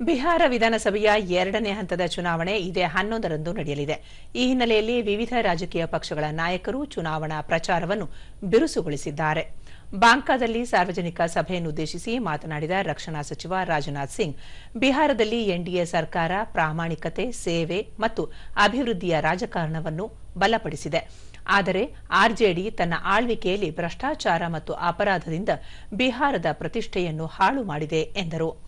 ಬಿಹಾರ ವಿಧಾನಸಭೆಯ ಎರಡನೇ ಹಂತದ ಚುನಾವಣೆ ಇದೇ ಹನ್ನೊಂದರಂದು ನಡೆಯಲಿದೆ. ಈ ಹಿನ್ನೆಲೆಯಲ್ಲಿ ವಿವಿಧ ರಾಜಕೀಯ ಪಕ್ಷಗಳ ನಾಯಕರು ಚುನಾವಣಾ ಪ್ರಚಾರವನ್ನು ಬಿರುಸುಗೊಳಿಸಿದ್ದಾರೆ. ಬಾಂಕಾದಲ್ಲಿ ಸಾರ್ವಜನಿಕ ಸಭೆಯನ್ನುದ್ದೇಶಿಸಿ ಮಾತನಾಡಿದ ರಕ್ಷಣಾ ಸಚಿವ ರಾಜನಾಥ್ ಸಿಂಗ್, ಬಿಹಾರದಲ್ಲಿ ಎನ್ಡಿಎ ಸರ್ಕಾರ ಪ್ರಾಮಾಣಿಕತೆ, ಸೇವೆ ಮತ್ತು ಅಭಿವೃದ್ಧಿಯ ರಾಜಕಾರಣವನ್ನು ಬಲಪಡಿಸಿದೆ. ಆದರೆ ಆರ್ಜೆಡಿ ತನ್ನ ಆಳ್ವಿಕೆಯಲ್ಲಿ ಭ್ರಷ್ಟಾಚಾರ ಮತ್ತು ಅಪರಾಧದಿಂದ ಬಿಹಾರದ ಪ್ರತಿಷ್ಠೆಯನ್ನು ಹಾಳು ಮಾಡಿದೆ ಎಂದರು.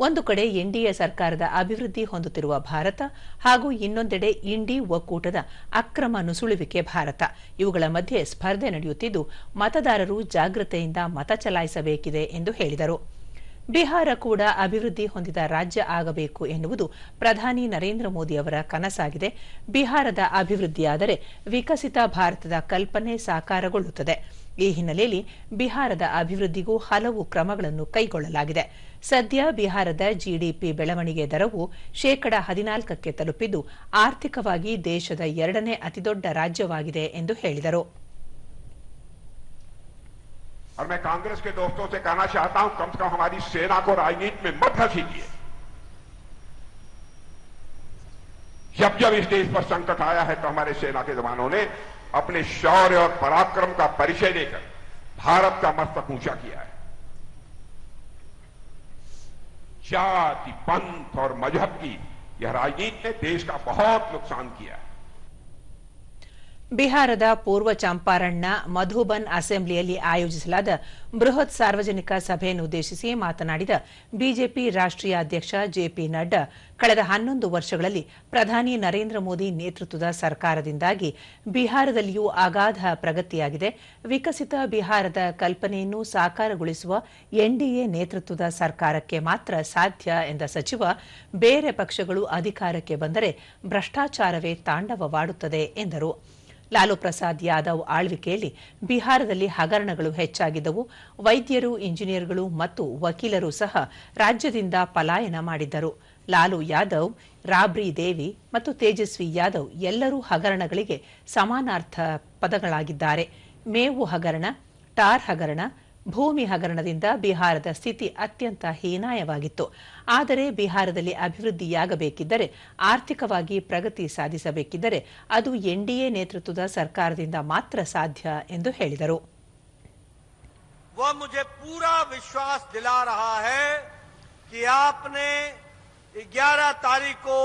ಒಂದು ಕಡೆ ಎನ್ಡಿಎ ಸರ್ಕಾರದ ಅಭಿವೃದ್ಧಿ ಹೊಂದುತ್ತಿರುವ ಭಾರತ ಹಾಗೂ ಇನ್ನೊಂದೆಡೆ ಇಂಡಿ ಒಕ್ಕೂಟದ ಅಕ್ರಮ ನುಸುಳುವಿಕೆ ಭಾರತ. ಇವುಗಳ ಮಧ್ಯೆ ಸ್ಪರ್ಧೆ ನಡೆಯುತ್ತಿದ್ದು, ಮತದಾರರು ಜಾಗೃತೆಯಿಂದ ಮತ ಚಲಾಯಿಸಬೇಕಿದೆ ಎಂದು ಹೇಳಿದರು. ಬಿಹಾರ ಕೂಡ ಅಭಿವೃದ್ಧಿ ಹೊಂದಿದ ರಾಜ್ಯ ಆಗಬೇಕು ಎನ್ನುವುದು ಪ್ರಧಾನಿ ನರೇಂದ್ರ ಮೋದಿ ಅವರ ಕನಸಾಗಿದೆ. ಬಿಹಾರದ ಅಭಿವೃದ್ಧಿಯಾದರೆ ವಿಕಸಿತ ಭಾರತದ ಕಲ್ಪನೆ ಸಾಕಾರಗೊಳ್ಳುತ್ತದೆ. ಈ ಹಿನ್ನೆಲೆಯಲ್ಲಿ ಬಿಹಾರದ ಅಭಿವೃದ್ಧಿಗೂ ಹಲವು ಕ್ರಮಗಳನ್ನು ಕೈಗೊಳ್ಳಲಾಗಿದೆ. ಸದ್ಯ ಬಿಹಾರದ ಜಿಡಿಪಿ ಬೆಳವಣಿಗೆ ದರವು ಶೇಕಡ ಹದಿನಾಲ್ಕಕ್ಕೆ ತಲುಪಿದ್ದು, ಆರ್ಥಿಕವಾಗಿ ದೇಶದ ಎರಡನೇ ಅತಿದೊಡ್ಡ ರಾಜ್ಯವಾಗಿದೆ ಎಂದು ಹೇಳಿದರು. और मैं कांग्रेस के दोस्तों से कहना चाहता हूँ, कम से कम हमारी सेना को राजनीति में मत घसीटिए जब जब इस देश पर संकट आया है तो हमारे सेना के जवानों ने अपने शौर्य और पराक्रम का परिचय देकर भारत का मस्तक ऊँचा किया है। जाति, पंथ और मज़हब की यह राजनीति ने देश का बहुत नुकसान किया है। ಬಿಹಾರದ ಪೂರ್ವ ಚಂಪಾರಣ್ಣ ಮಧುಬನ್ ಅಸೆಂಬ್ಲಿಯಲ್ಲಿ ಆಯೋಜಿಸಲಾದ ಬೃಹತ್ ಸಾರ್ವಜನಿಕ ಸಭೆಯನ್ನು ಉದ್ದೇಶಿಸಿ ಮಾತನಾಡಿದ ಬಿಜೆಪಿ ರಾಷ್ಟ್ರೀಯ ಅಧ್ಯಕ್ಷ ಜೆಪಿ ನಡ್ಡಾ, ಕಳೆದ ಹನ್ನೊಂದು ವರ್ಷಗಳಲ್ಲಿ ಪ್ರಧಾನಿ ನರೇಂದ್ರ ಮೋದಿ ನೇತೃತ್ವದ ಸರ್ಕಾರದಿಂದಾಗಿ ಬಿಹಾರದಲ್ಲಿಯೂ ಅಗಾಧ ಪ್ರಗತಿಯಾಗಿದೆ. ವಿಕಸಿತ ಬಿಹಾರದ ಕಲ್ಪನೆಯನ್ನು ಸಾಕಾರಗೊಳಿಸುವ ಎನ್ಡಿಎ ನೇತೃತ್ವದ ಸರ್ಕಾರಕ್ಕೆ ಮಾತ್ರ ಸಾಧ್ಯ ಎಂದ ಸಚಿವ, ಬೇರೆ ಪಕ್ಷಗಳು ಅಧಿಕಾರಕ್ಕೆ ಬಂದರೆ ಭ್ರಷ್ಟಾಚಾರವೇ ತಾಂಡವವಾಡುತ್ತದೆ ಎಂದರು. ಲಾಲು ಪ್ರಸಾದ್ ಯಾದವ್ ಆಳ್ವಿಕೆಯಲ್ಲಿ ಬಿಹಾರದಲ್ಲಿ ಹಗರಣಗಳು ಹೆಚ್ಚಾಗಿದ್ದವು. ವೈದ್ಯರು, ಇಂಜಿನಿಯರ್ಗಳು ಮತ್ತು ವಕೀಲರು ಸಹ ರಾಜ್ಯದಿಂದ ಪಲಾಯನ ಮಾಡಿದ್ದರು. ಲಾಲು ಯಾದವ್, ರಾಬ್ರಿ ದೇವಿ ಮತ್ತು ತೇಜಸ್ವಿ ಯಾದವ್ ಎಲ್ಲರೂ ಹಗರಣಗಳಿಗೆ ಸಮಾನಾರ್ಥ ಪದಗಳಾಗಿದ್ದಾರೆ. ಮೇವು ಹಗರಣ, ಟಾರ್ ಹಗರಣ ಭೂಮಿ ಹಗರಣದಿಂದ ಬಿಹಾರದ ಸ್ಥಿತಿ ಅತ್ಯಂತ ಹೀನಾಯವಾಗಿತ್ತು ಆದರೆ ಬಿಹಾರದಲ್ಲಿ ಅಭಿವೃದ್ಧಿಯಾಗಬೇಕಿದ್ದರೆ ಆರ್ಥಿಕವಾಗಿ ಪ್ರಗತಿ ಸಾಧಿಸಬೇಕಿದ್ದರೆ ಅದು ಎನ್ಡಿಎ ನೇತೃತ್ವದ ಸರ್ಕಾರದಿಂದ ಮಾತ್ರ ಸಾಧ್ಯ ಎಂದು ಹೇಳಿದರು वह मुझे पूरा विश्वास दिला रहा है कि आपने 11 तारीख को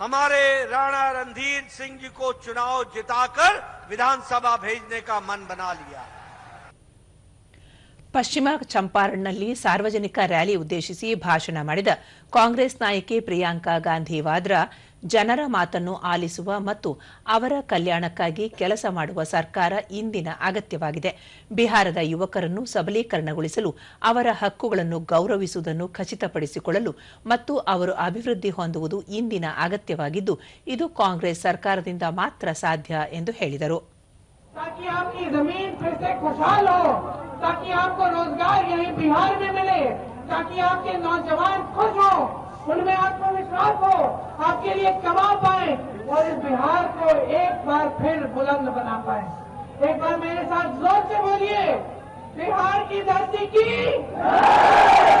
हमारे राणा रणधीर सिंह जी को चुनाव जिताकर विधानसभा भेजने का मन बना लिया है ಪಶ್ಚಿಮ ಚಂಪಾರಣ್ನಲ್ಲಿ ಸಾರ್ವಜನಿಕ ರ್ಯಾಲಿ ಉದ್ದೇಶಿಸಿ ಭಾಷಣ ಮಾಡಿದ ಕಾಂಗ್ರೆಸ್ ನಾಯಕಿ ಪ್ರಿಯಾಂಕಾ ಗಾಂಧಿ ವಾದ್ರಾ, ಜನರ ಮಾತನ್ನು ಆಲಿಸುವ ಮತ್ತು ಅವರ ಕಲ್ಯಾಣಕ್ಕಾಗಿ ಕೆಲಸ ಮಾಡುವ ಸರ್ಕಾರ ಇಂದಿನ ಅಗತ್ಯವಾಗಿದೆ. ಬಿಹಾರದ ಯುವಕರನ್ನು ಸಬಲೀಕರಣಗೊಳಿಸಲು ಅವರ ಹಕ್ಕುಗಳನ್ನು ಗೌರವಿಸುವುದನ್ನು ಖಚಿತಪಡಿಸಿಕೊಳ್ಳಲು ಮತ್ತು ಅವರು ಅಭಿವೃದ್ಧಿ ಹೊಂದುವುದು ಇಂದಿನ ಅಗತ್ಯವಾಗಿದ್ದು, ಇದು ಕಾಂಗ್ರೆಸ್ ಸರ್ಕಾರದಿಂದ ಮಾತ್ರ ಸಾಧ್ಯ ಎಂದು ಹೇಳಿದರು. ताकि आपकी ज़मीन फिर से खुशहाल हो, ताकि आपको रोज़गार यही बिहार में मिले, ताकि आपके नौजवान खुश हो उनमें आत्मविश्वास हो, आपके लिए कमा पाए और इस बिहार को एक बार फिर बुलंद बना पाए। एक बार मेरे साथ ज़ोर से बोलिए, बिहार की धरती की